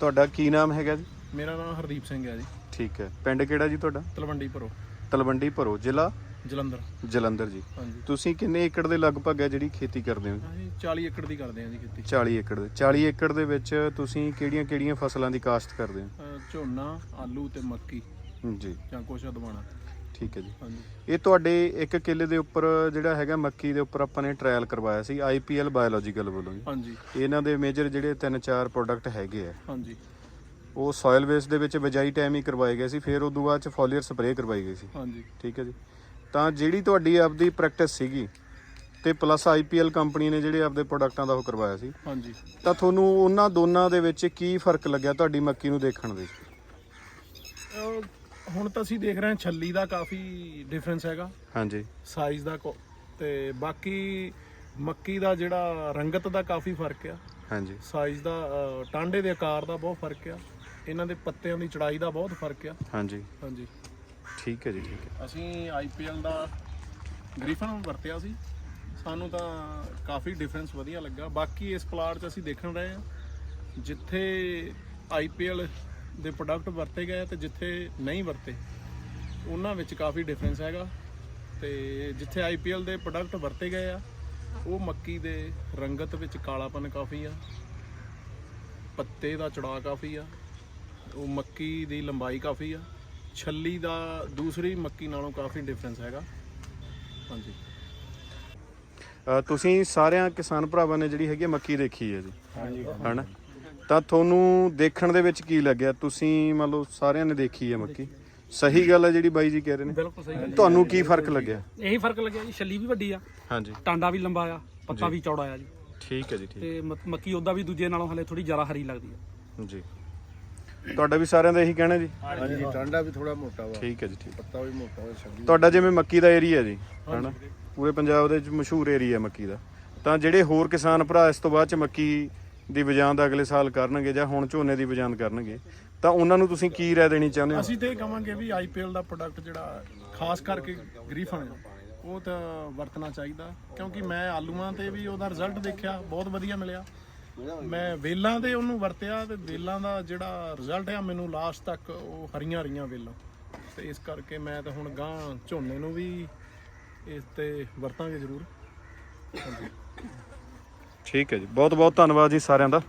ਤੁਹਾਡਾ ਕੀ ਨਾਮ ਹੈਗਾ ਜੀ? ਮੇਰਾ ਨਾਮ ਹਰਦੀਪ ਸਿੰਘ ਹੈ ਜੀ। ਠੀਕ ਹੈ। ਪਿੰਡ ਕਿਹੜਾ ਜੀ ਤੁਹਾਡਾ? ਤਲਵੰਡੀ ਭਰੋ ਤਲਵੰਡੀ ਭਰੋ ਜ਼ਿਲ੍ਹਾ? ਜਲੰਧਰ। ਜਲੰਧਰ ਜੀ। ਹਾਂਜੀ। ਤੁਸੀਂ ਕਿੰਨੇ ਏਕੜ ਦੇ ਲਗਭਗ ਹੈ ਜਿਹੜੀ ਖੇਤੀ ਕਰਦੇ ਹੋ ਅਸੀਂ 40 ਏਕੜ ਦੀ ਕਰਦੇ ਹਾਂ ਜੀ ਖੇਤੀ। 40 ਏਕੜ ਦੇ। 40 ਏਕੜ ਦੇ ਵਿੱਚ ਤੁਸੀਂ ਕਿਹੜੀਆਂ-ਕਿਹੜੀਆਂ ਫਸਲਾਂ ਦੀ ਕਾਸ਼ਤ ਕਰਦੇ ਹੋ? ਅਹ ਝੋਨਾ ਆਲੂ ਤੇ ਮੱਕੀ। ਜੀ। ਜਾਂ ਕੁਛ ਅਦਵਾਣਾ। ਠੀਕ ਹੈ ਜੀ। ਹਾਂਜੀ। ਇਹ ਤੁਹਾਡੇ ਇੱਕ ਕਿੱਲੇ ਦੇ ਉੱਪਰ ਜਿਹੜਾ ਹੈਗਾ ਮੱਕੀ ਦੇ ਉੱਪਰ ਆਪਾਂ ਨੇ ਟ੍ਰਾਇਲ ਕਰਵਾਇਆ ਸੀ ਆਈਪੀਐਲ ਬਾਇਓਲੋਜੀਕਲ ਵੱਲੋਂ ਜੀ। ਹਾਂਜੀ। ਇਹਨਾਂ ਦੇ ਮੇਜਰ ਜਿਹੜੇ ਤਿੰਨ ਚਾਰ ਪ੍ਰੋਡਕਟ ਹੈਗੇ ਆ। ਹਾਂਜੀ। ਉਹ ਸੋਇਲ ਵੇਸ ਦੇ ਵਿੱਚ ਬਿਜਾਈ ਟਾਈਮ ਹੀ ਕਰਵਾਏ ਗਏ ਸੀ ਫਿਰ ਉਦੋਂ ਬਾਅਦ ਚ ਫੋਲੀਅਰ ਸਪਰੇਅ ਕਰਵਾਈ ਗਈ ਸੀ। ਹਾਂਜੀ। ਠੀਕ ਹੈ ਜੀ। ਤਾਂ ਜਿਹੜੀ ਤੁਹਾਡੀ ਆਪਦੀ ਪ੍ਰੈਕਟਿਸ ਸੀਗੀ ਤੇ ਪਲੱਸ ਆਈਪੀਐਲ ਕੰਪਨੀ ਨੇ ਜਿਹੜੇ ਆਪਦੇ ਪ੍ਰੋਡਕਟਾਂ ਦਾ ਉਹ ਕਰਵਾਇਆ ਸੀ। ਹਾਂਜੀ। ਤਾਂ ਤੁਹਾਨੂੰ ਉਹਨਾਂ ਦੋਨਾਂ ਦੇ ਵਿੱਚ ਕੀ ਫ਼ਰਕ ਲੱਗਿਆ ਤੁਹਾਡੀ ਮੱਕੀ ਨੂੰ ਦੇਖਣ ਦੇ ਹੁਣ ਤਾਂ ਅਸੀਂ ਦੇਖ ਰਹੇ ਹਾਂ ਛੱਲੀ ਦਾ ਕਾਫੀ ਡਿਫਰੈਂਸ ਹੈਗਾ। ਹਾਂਜੀ। ਸਾਈਜ਼ ਦਾ ਕੋ- ਤੇ ਬਾਕੀ ਮੱਕੀ ਦਾ ਜਿਹੜਾ ਰੰਗਤ ਦਾ ਕਾਫੀ ਫ਼ਰਕ ਆ। ਹਾਂਜੀ। ਸਾਈਜ਼ ਦਾ ਟਾਂਡੇ ਦੇ ਆਕਾਰ ਦਾ ਬਹੁਤ ਫ਼ਰਕ ਆ। ਇਹਨਾਂ ਦੇ ਪੱਤਿਆਂ ਦੀ ਚੜਾਈ ਦਾ ਬਹੁਤ ਫ਼ਰਕ ਆ। ਹਾਂਜੀ। ਹਾਂਜੀ। ਠੀਕ ਹੈ ਜੀ ਠੀਕ ਹੈ। ਅਸੀਂ ਆਈਪੀਐਲ ਦਾ ਗ੍ਰਿਫਨ ਵਰਤਿਆ ਸੀ। ਸਾਨੂੰ ਤਾਂ ਕਾਫੀ ਡਿਫਰੈਂਸ ਵਧੀਆ ਲੱਗਾ। ਬਾਕੀ ਇਸ ਪਲਾਟ 'ਚ ਅਸੀਂ ਦੇਖਣ ਰਹੇ ਹਾਂ ਜਿੱਥੇ ਆਈਪੀਐਲ ਦੇ ਪ੍ਰੋਡਕਟ ਵਰਤੇ ਗਏ ਤੇ ਜਿੱਥੇ ਨਹੀਂ ਵਰਤੇ ਉਹਨਾਂ ਵਿੱਚ ਕਾਫੀ ਡਿਫਰੈਂਸ ਹੈਗਾ। ਤੇ ਜਿੱਥੇ ਆਈਪੀਐਲ ਦੇ ਪ੍ਰੋਡਕਟ ਵਰਤੇ ਗਏ ਆ ਉਹ ਮੱਕੀ ਦੇ ਰੰਗਤ ਵਿੱਚ ਕਾਲਾਪਨ ਕਾਫੀ ਆ। ਪੱਤੇ ਦਾ ਚੜਾਅ ਕਾਫੀ ਆ। ਉਹ ਮੱਕੀ ਦੀ ਲੰਬਾਈ ਕਾਫੀ ਆ। ਛੱਲੀ ਦਾ ਦੂਸਰੀ ਮੱਕੀ ਨਾਲੋਂ ਕਾਫੀ ਡਿਫਰੈਂਸ ਹੈਗਾ। ਹਾਂਜੀ। ਤੁਸੀਂ ਸਾਰਿਆਂ ਕਿਸਾਨ ਭਰਾਵਾਂ ਨੇ ਜਿਹੜੀ ਹੈਗੀ ਮੱਕੀ ਦੇਖੀ ਹੈ ਜੀ। ਹਾਂਜੀ। ਹਨਾ? ਤਾਂ ਤੁਹਾਨੂੰ ਦੇਖਣ ਦੇ ਵਿੱਚ ਕੀ ਲੱਗਿਆ? ਤੁਸੀਂ ਮੰਨ ਲਓ ਸਾਰਿਆਂ ਨੇ ਦੇਖੀ ਹੈ ਮੱਕੀ। ਸਹੀ ਗੱਲ ਹੈ ਜਿਹੜੀ ਬਾਈ ਜੀ ਕਹਿ ਰਹੇ ਨੇ। ਬਿਲਕੁਲ ਸਹੀ ਗੱਲ ਤੁਹਾਨੂੰ ਕੀ ਫ਼ਰਕ ਲੱਗਿਆ? ਇਹੀ ਫ਼ਰਕ ਲੱਗਿਆ ਜੀ ਛੱਲੀ ਵੀ ਵੱਡੀ ਆ। ਹਾਂਜੀ। ਟਾਂਡਾ ਵੀ ਲੰਬਾ ਆ ਪੱਤਾ ਵੀ ਚੌੜਾ ਆ ਜੀ। ਠੀਕ ਹੈ ਜੀ ਠੀਕ। ਤੇ ਮ- ਮੱਕੀ ਉਹਦਾ ਵੀ ਦੂਜੇ ਨਾਲੋਂ ਹਲੇ ਥੋੜੀ ਜ਼ਿਆਦਾ ਹਰੀ ਲੱਗਦੀ ਆ। ਜੀ। ਤੁਹਾਡਾ ਵੀ ਸਾਰਿਆਂ ਦਾ ਇਹੀ ਕਹਿਣਾ ਜੀ? ਹਾਂਜੀ ਟਾਂਡਾ ਵੀ ਥੋੜਾ ਮੋਟਾ ਵਾ। ਠੀਕ ਹੈ ਜੀ ਠੀਕ। ਪੱਤਾ ਵੀ ਮੋਟਾ ਵਾ ਛੱਡੀ ਤੁਹਾਡਾ ਜਿਵੇਂ ਮੱਕੀ ਦਾ ਏਰੀਆ ਜੀ ਹਨਾ? ਪੂਰੇ ਪੰਜਾਬ ਦੇ ਵਿੱਚ ਮਸ਼ਹੂਰ ਏਰੀਆ ਮੱਕੀ ਦਾ। ਤਾਂ ਜਿਹੜੇ ਹੋਰ ਕਿਸਾਨ ਭਰਾ ਇਸ ਤੋਂ ਬਾਅਦ ਚ ਮੱਕੀ ਦੀ ਬਜਾਨ ਦਾ ਅਗਲੇ ਸਾਲ ਕਰਨਗੇ ਜਾਂ ਹੁਣ ਝੋਨੇ ਦੀ ਬਜਾਨ ਕਰਨਗੇ, ਤਾਂ ਉਹਨਾਂ ਨੂੰ ਤੁਸੀਂ ਕੀ ਰਾਏ ਦੇਣੀ ਚਾਹੁੰਦੇ ਹੋ? ਅਸੀਂ ਤੇ ਇਹ ਕਹਾਂਗੇ ਵੀ ਆਈਪੀਐਲ ਦਾ ਪ੍ਰੋਡਕਟ ਜਿਹੜਾ ਖਾਸ ਕਰਕੇ ਗਰੀਫਣ ਉਹ ਤਾਂ ਵਰਤਣਾ ਚਾਹੀਦਾ, ਕਿਉਂਕਿ ਮੈਂ ਆਲੂਆਂ ਤੇ ਵੀ ਉਹਦਾ ਰਿਜ਼ਲਟ ਦੇਖਿਆ, ਬਹੁਤ ਵਧੀਆ ਮਿਲਿਆ। ਮੈਂ ਵੇਲਾਂ ਤੇ ਉਹਨੂੰ ਵਰਤਿਆ ਤੇ ਵੇਲਾਂ ਦਾ ਜਿਹੜਾ ਰਿਜ਼ਲਟ ਆ, ਮੈਨੂੰ ਲਾਸਟ ਤੱਕ ਉਹ ਹਰੀਆਂ ਹਰੀਆਂ ਵੇਲਾਂ। ਤੇ ਇਸ ਕਰਕੇ ਮੈਂ ਤਾਂ ਹੁਣ ਗਾਂ ਝੋਨੇ ਨੂੰ ਵੀ ਇਸ ਤੇ ਵਰਤਾਂਗੇ ਜ਼ਰੂਰ। ਹਾਂਜੀ। ਠੀਕ ਹੈ ਜੀ। ਬਹੁਤ ਬਹੁਤ ਧੰਨਵਾਦ ਜੀ ਸਾਰਿਆਂ ਦਾ।